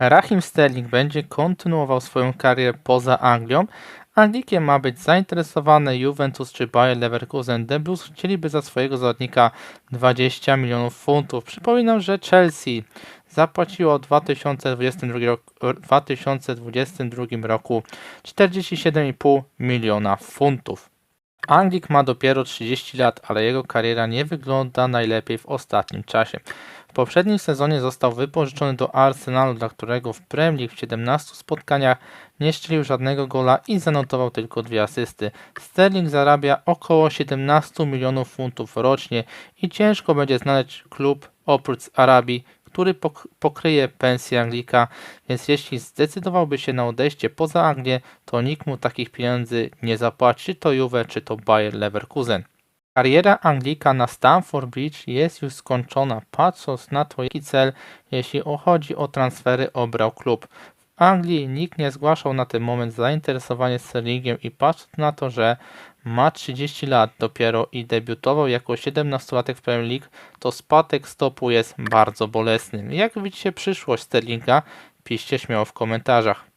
Raheem Sterling będzie kontynuował swoją karierę poza Anglią. Anglikiem ma być zainteresowany Juventus czy Bayer Leverkusen. The Blues chcieliby za swojego zawodnika 20 milionów funtów. Przypominam, że Chelsea zapłaciło w 2022 roku, 2022 roku 47,5 miliona funtów. Anglik ma dopiero 30 lat, ale jego kariera nie wygląda najlepiej w ostatnim czasie. Poprzednim sezonie został wypożyczony do Arsenalu, dla którego w Premier League w 17 spotkaniach nie strzelił żadnego gola i zanotował tylko dwie asysty. Sterling zarabia około 17 milionów funtów rocznie i ciężko będzie znaleźć klub oprócz Arabii, który pok- pokryje pensję Anglika, więc jeśli zdecydowałby się na odejście poza Anglię, to nikt mu takich pieniędzy nie zapłaci, czy to Juve, czy to Bayer Leverkusen. Kariera Anglika na Stamford Bridge jest już skończona, patrząc na to, jaki cel, jeśli chodzi o transfery, obrał klub. W Anglii nikt nie zgłaszał na ten moment zainteresowania Sterlingiem i patrząc na to, że ma 30 lat dopiero i debiutował jako 17-latek w Premier League, to spadek stopu jest bardzo bolesny. Jak widzicie przyszłość Sterlinga? Piszcie śmiało w komentarzach.